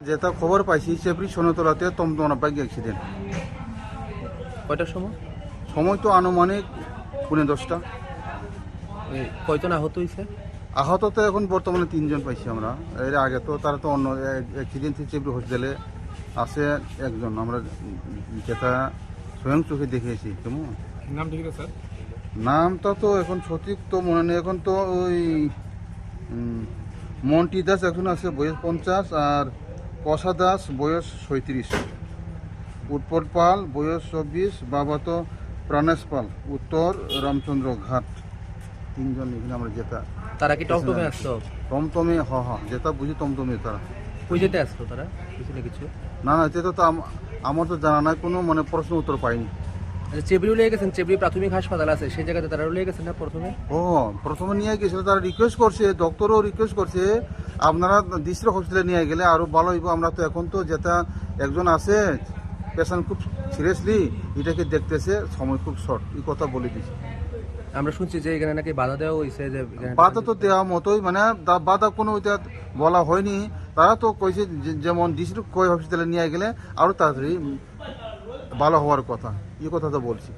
যেটা খবর পাইছি চেপরি সোনতলাতে তমতমনা বাইক অ্যাক্সিডেন্ট কয়টার সময়? সময় তো আনুমানিক পুনে দশটা। এই কয়জন আহত হয়েছে আহত তো এখন বর্তমানে তিনজন পাইছি আমরা। এর আগে তো তারা তো অন্য অ্যাক্সিডেন্ট চেপরি হসপিটালে। আছে একজন আমরা যেটা স্বয়ং চোখে দেখেছি কেমন? নাম ঠিক আছে স্যার? নামটা তো এখন সঠিক তো মনে নেই। এখন তো ওই মন্টি দাস এখন আছে বয়স পঞ্চাশ আর কষা দাস বয়স সৈত্রিশ উৎপল পাল বয়স চব্বিশ বাবা তো প্রাণেশ পাল। উত্তর রামচন্দ্র ঘাট। তিনজন এখানে আমরা যেটা তারা কি টমটমে আসতো? টমটমে হ হ। যেটা বুঝি টমটমে তারা। যেতে আসতো তারা? কিছু না কিছু? না না এটা তো আমার তো জানা নাই কোনো মানে প্রশ্ন উত্তর পাইনি। আচ্ছা চেবড়িও লেগে গেছেন চেবড়ি প্রাথমিক হাসপাতাল আছে সেই জায়গাতে তারা লেগে গেছেন না প্রথমে? ও প্রথমে নিয়ে গেছিল তারা রিকোয়েস্ট করছে ডক্টরও রিকোয়েস্ট করছে আপনারা ডিস্ট্রিক্ট হসপিটালে নিয়ে গেলে আরও ভালো হইব। আমরা তো এখন তো যেটা একজন আছে পেশেন্ট খুব সিরিয়াসলি এটাকে দেখতেছে সময় খুব শর্ট এই কথা বলে দিছি। আমরা শুনছি যে এখানে নাকি বাধা দেওয়া হয়েছে যে বাধা তো দেওয়া মতোই মানে বাধা কোনো ওইটা বলা হয়নি। তারা তো কইছে যেমন ডিস্ট্রিক্ট কই হসপিটালে নিয়ে গেলে আরও তাড়াতাড়ি ভালো হওয়ার কথা এই কথা তো বলছি।